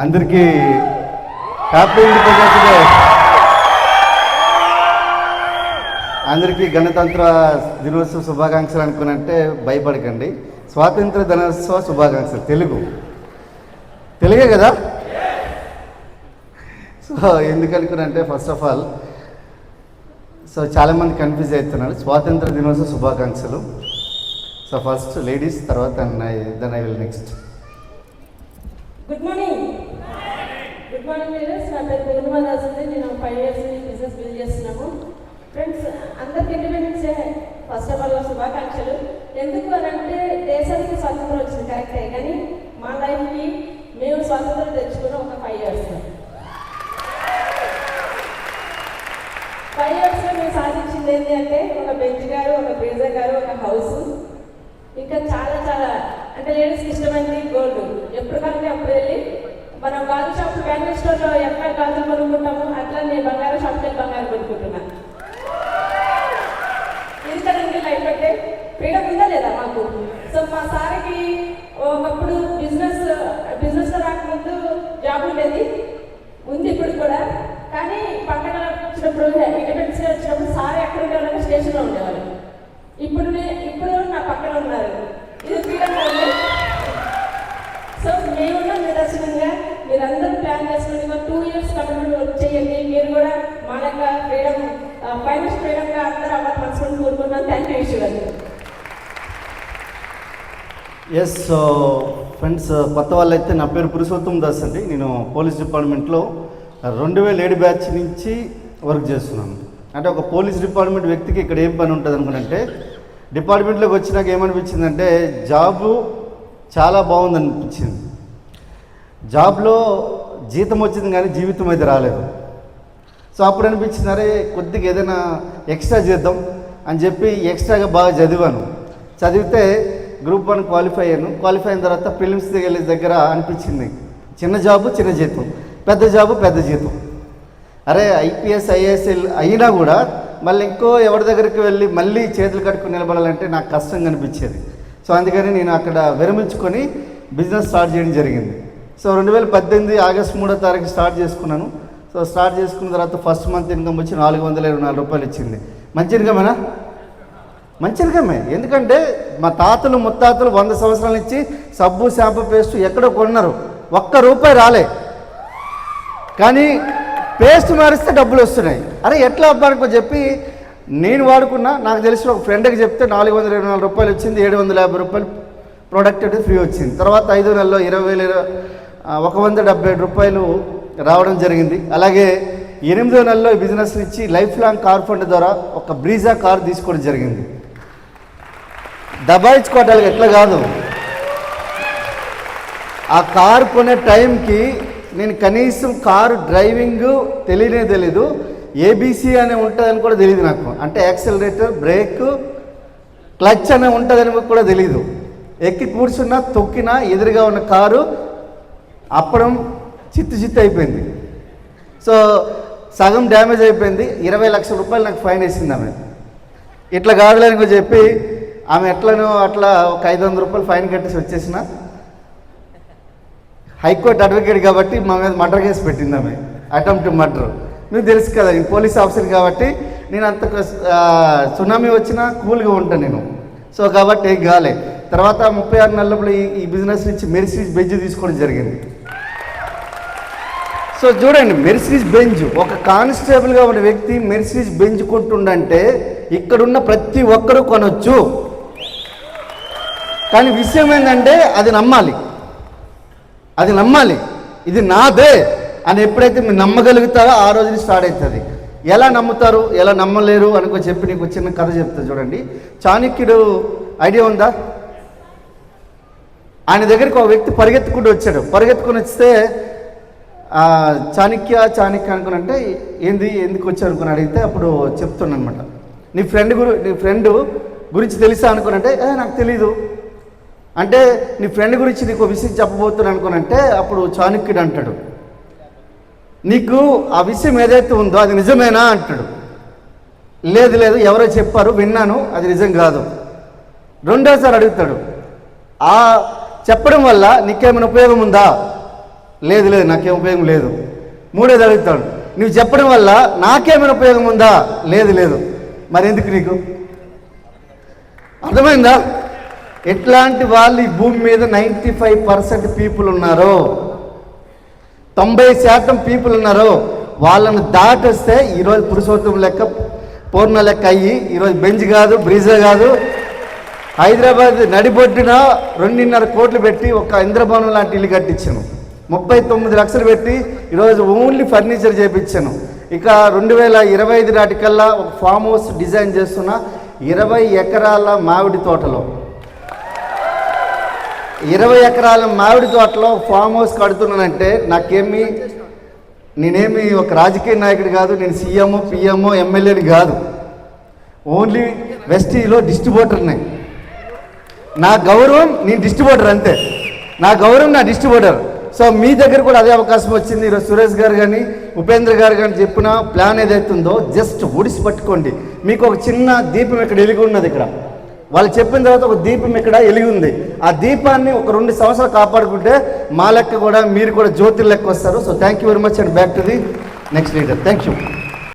అందరికీ happy independence day అందరికీ గణతంత్ర దినోత్సవ శుభాకాంక్షలు అనుకునంటే భయపడకండి. స్వాతంత్ర దినోత్సవ శుభాకాంక్షలు. తెలుగు. తెలుగే కదా? సో ఎందుకు అనుకున్నంటే ఫస్ట్ ఆఫ్ ఆల్ సో చాలామంది కన్ఫ్యూజ్ అవుతున్నారు. స్వాతంత్ర దినోత్సవ శుభాకాంక్షలు. సో ఫస్ట్ లేడీస్ తర్వాత then I will next good morning నా పేరు నేను ఫైవ్ ఇయర్స్ బిజినెస్ బిల్డ్ చేస్తున్నాము. ఫ్రెండ్స్ అందరికి ఇండిపెండెన్స్ ఫస్ట్ ఆఫ్ ఆల్ శుభాకాంక్షలు. ఎందుకు అని అంటే దేశానికి స్వాతంత్రం వచ్చింది కరెక్టే కానీ మా లైఫ్కి మేము స్వాతంత్రం తెచ్చుకున్న ఒక ఫైవ్ ఇయర్స్ ఫైవ్ ఇయర్స్లో మేము సాధించింది ఏంటి అంటే ఒక బెంచ్ గారు ఒక బ్రీజర్ గారు ఒక హౌస్ ఇంకా చాలా చాలా అంటే లేడీస్కి ఇష్టమైనది గోల్డ్ ఎప్పుడు కలిపి అప్పుడు వెళ్ళి మనం గాజు షాప్ బ్యాంగిల్ స్టోర్లో ఎక్కడ గాజులు కొనుక్కుంటాము అట్లా నేను బంగారం షాప్కి వెళ్ళి బంగారం కొనుక్కుంటున్నాను ఇది లైఫ్ అంటే ఫ్రీడమ్ ఉందా లేదా మాకు? సో మా సార్కి ఒకప్పుడు బిజినెస్ బిజినెస్లో రాకముందు జాబ్ ఉండేది. ఉంది ఇప్పుడు కూడా. కానీ పక్కన వచ్చినప్పుడు ఇండిపెండెన్స్ వచ్చినప్పుడు సార్ ఎక్కడ ఉండేవాళ్ళు స్టేషన్లో ఉండేవాళ్ళు ఇప్పుడు నే- ఇప్పుడు నా పక్కన ఉన్నారు ఇది ఫ్రీడమ్ అండి సో మేమున్న నిదర్శనంగా మీరందరూ ప్లాన్ చేసుకుని ఒక టూ ఇయర్స్ కమిట్మెంట్ వర్క్ చేయండి మీరు కూడా మా లెక్క ఫ్రీడమ్ ఫైనాన్స్ ఫ్రీడమ్గా అందరూ అవ్వాలి మనసుని కోరుకున్నాను థ్యాంక్ యూ ఇష్యూ ఎస్ సో ఫ్రెండ్స్ కొత్త వాళ్ళైతే నా పేరు పురుషోత్తం దాస్ అండి. నేను పోలీస్ డిపార్ట్మెంట్లో రెండు వేల ఏడు బ్యాచ్ నుంచి వర్క్ చేస్తున్నాను. అంటే ఒక పోలీస్ డిపార్ట్మెంట్ వ్యక్తికి ఇక్కడ ఏం పని ఉంటుంది అనుకుంటే డిపార్ట్మెంట్లోకి వచ్చినాక ఏమనిపించిందంటే జాబు చాలా బాగుంది అనిపించింది జాబ్లో జీతం వచ్చింది కానీ జీవితం అయితే రాలేదు. సో అప్పుడు అనిపించింది అరే కొద్దిగా ఏదైనా ఎక్స్ట్రా చేద్దాం అని చెప్పి ఎక్స్ట్రాగా బాగా చదివాను. చదివితే గ్రూప్ వన్ క్వాలిఫై అయ్యాను. క్వాలిఫై అయిన తర్వాత ఫిలిమ్స్ వెళ్ళే దగ్గర అనిపించింది. చిన్న జాబు చిన్న జీతం. పెద్ద జాబు పెద్ద జీతం. అరే ఐపీఎస్ ఐఏఎస్ అయినా కూడా మళ్ళీ ఇంకో ఎవరి దగ్గరికి వెళ్ళి మళ్ళీ చేతులు కట్టుకుని నిలబడాలంటే నాకు కష్టంగా అనిపించేది. సో అందుకని నేను అక్కడ విరమించుకొని బిజినెస్ స్టార్ట్ చేయడం జరిగింది. సో రెండు వేల పద్దెనిమిది ఆగస్ట్ మూడో తారీఖు స్టార్ట్ చేసుకున్నాను. సో స్టార్ట్ చేసుకున్న తర్వాత ఫస్ట్ మంత్ ఇన్కమ్ వచ్చి నాలుగు వందల ఇరవై నాలుగు రూపాయలు ఇచ్చింది. మంచి ఇన్కమేనా? మంచి ఇన్కమే. ఎందుకంటే మా తాతలు ముత్తాతలు వంద సంవత్సరాల నుంచి సబ్బు షాంపూ పేస్ట్ ఎక్కడో కొన్నారు. ఒక్క రూపాయి రాలే. కానీ పేస్ట్ మారిస్తే డబ్బులు వస్తున్నాయి. అరే ఎట్లా అబ్బానుకో చెప్పి నేను వాడుకున్నా నాకు తెలిసిన ఒక ఫ్రెండ్కి చెప్తే నాలుగు వందల ఇరవై నాలుగు రూపాయలు వచ్చింది ఏడు వందల యాభై రూపాయలు ప్రోడక్ట్ ఫ్రీ వచ్చింది. తర్వాత ఐదు నెలలో ఇరవై వేల ఒక వంద డెబ్బై ఏడు రూపాయలు రావడం జరిగింది. అలాగే ఎనిమిదో నెలలో ఈ బిజినెస్ ఇచ్చి లైఫ్ లాంగ్ కార్ ఫండ్ ద్వారా ఒక బ్రీజా కార్ తీసుకోవడం జరిగింది. దబాయించుకోవటానికి ఎట్లా కాదు. ఆ కారు కొనే టైంకి నేను కనీసం కారు డ్రైవింగ్ తెలియనే తెలీదు. ఏబీసీ అనే ఉంటుందని కూడా తెలియదు నాకు. అంటే యాక్సిలరేటర్ బ్రేక్ క్లచ్ అనే ఉంటుందని కూడా తెలియదు ఎక్కి కూర్చున్నా తొక్కినా ఎదురుగా ఉన్న కారు అప్పడం చిత్తు చిత్తు అయిపోయింది. సో సగం డ్యామేజ్ అయిపోయింది. ఇరవై లక్షల రూపాయలు నాకు ఫైన్ వేసింది ఆమె. ఇట్లా కాదులేని కూడా చెప్పి ఆమె ఎట్లనో అట్లా ఒక ఐదు వందల రూపాయలు ఫైన్ కట్టేసి వచ్చేసిన. హైకోర్టు అడ్వకేట్ కాబట్టి మా మీద మర్డర్ కేసు పెట్టింది ఆమె. Attempt murder. మీకు తెలుసు కదా నేను పోలీస్ ఆఫీసర్ కాబట్టి నేను అంత సునామీ వచ్చినా కూల్గా ఉంటాను నేను. సో కాబట్టి ఏం కాలే. తర్వాత ముప్పై ఆరు నెలల ఈ బిజినెస్ నుంచి మెరిసిస్ బెజ్ తీసుకోవడం జరిగింది. సో చూడండి మెర్సిడీస్ బెంజ్ ఒక కానిస్టేబుల్గా ఉన్న వ్యక్తి మెర్సిడీస్ బెంజ్ కొంటుండంటే ఇక్కడున్న ప్రతి ఒక్కరూ కొనొచ్చు. కానీ విషయం ఏంటంటే అది నమ్మాలి. అది నమ్మాలి. ఇది నాదే అని ఎప్పుడైతే మీరు నమ్మగలుగుతారో ఆ రోజుని స్టార్ట్ అవుతుంది. ఎలా నమ్ముతారు ఎలా నమ్మలేరు అనుకో చెప్పి నీకు చిన్న కథ చెప్తా చూడండి. చాణక్యుడు ఐడియా ఉందా? ఆయన దగ్గరికి ఒక వ్యక్తి పరిగెత్తుకుంటూ వచ్చాడు. పరిగెత్తుకుని వస్తే చాణక్య చాణక్య అనుకుని అంటే ఏంది ఎందుకు వచ్చావు అనుకుని అడిగితే అప్పుడు చెప్తున్నాను అనమాట నీ ఫ్రెండ్ గురి నీ ఫ్రెండ్ గురించి తెలుసా అనుకుని అంటే "ఏ, నాకు తెలీదు. అంటే నీ ఫ్రెండ్ గురించి నీకు ఒక విషయం చెప్పబోతున్నాను అనుకుని అంటే అప్పుడు చాణక్యుడు అంటాడు. నీకు ఆ విషయం ఏదైతే ఉందో అది నిజమేనా? అంటాడు. లేదు లేదు ఎవరో చెప్పారు విన్నాను అది నిజం కాదు. రెండోసారి అడుగుతాడు. ఆ చెప్పడం వల్ల నీకేమైనా ఉపయోగం ఉందా? లేదు లేదు నాకేం ఉపయోగం లేదు. మూడేది అడుగుతాడు నువ్వు చెప్పడం వల్ల నాకేమైనా ఉపయోగం ఉందా? లేదు లేదు. మరి ఎందుకు నీకు? అర్థమైందా? ఎట్లాంటి వాళ్ళు ఈ భూమి మీద నైంటీ ఫైవ్ పర్సెంట్ పీపుల్ ఉన్నారో తొంభై శాతం పీపుల్ ఉన్నారో వాళ్ళను దాటేస్తే ఈరోజు పురుషోత్తం లెక్క పూర్ణ లెక్క అయ్యి ఈరోజు బెంచ్ కాదు బ్రిజా కాదు. హైదరాబాద్ నడిబొడ్డున రెండున్నర కోట్లు పెట్టి ఒక ఇంద్రభవనం లాంటి ఇల్లు కట్టించాను. ముప్పై తొమ్మిది లక్షలు పెట్టి ఈరోజు ఓన్లీ ఫర్నిచర్ చేపించాను. ఇక రెండు వేల ఇరవై ఐదు నాటికల్లా ఒక ఫామ్ హౌస్ డిజైన్ చేస్తున్న ఇరవై ఎకరాల మామిడి తోటలో. ఇరవై ఎకరాల మామిడి తోటలో ఫామ్ హౌస్ కడుతున్నానంటే నాకేమి నేనేమి ఒక రాజకీయ నాయకుడు కాదు నేను సీఎం పిఎంఓ ఎమ్మెల్యేని కాదు. ఓన్లీ వెస్టీలో డిస్ట్రిబ్యూటర్ని నా గౌరవం నేను డిస్ట్రిబ్యూటర్ అంతే. నా గౌరవం నా డిస్ట్రిబ్యూటర్. సో మీ దగ్గర కూడా అదే అవకాశం వచ్చింది. ఈరోజు సురేష్ గారు కానీ ఉపేంద్ర గారు కానీ చెప్పిన ప్లాన్ ఏదైతే ఉందో జస్ట్ ఒడిసి పట్టుకోండి. మీకు ఒక చిన్న దీపం ఇక్కడ వెలిగి ఉన్నది ఇక్కడ. వాళ్ళు చెప్పిన తర్వాత ఒక దీపం ఇక్కడ వెలిగి ఉంది. ఆ దీపాన్ని ఒక రెండు సంవత్సరాలు కాపాడుకుంటే మా లెక్క కూడా మీరు కూడా జ్యోతి లెక్క వస్తారు. So thank you very much and back to the next leader thank you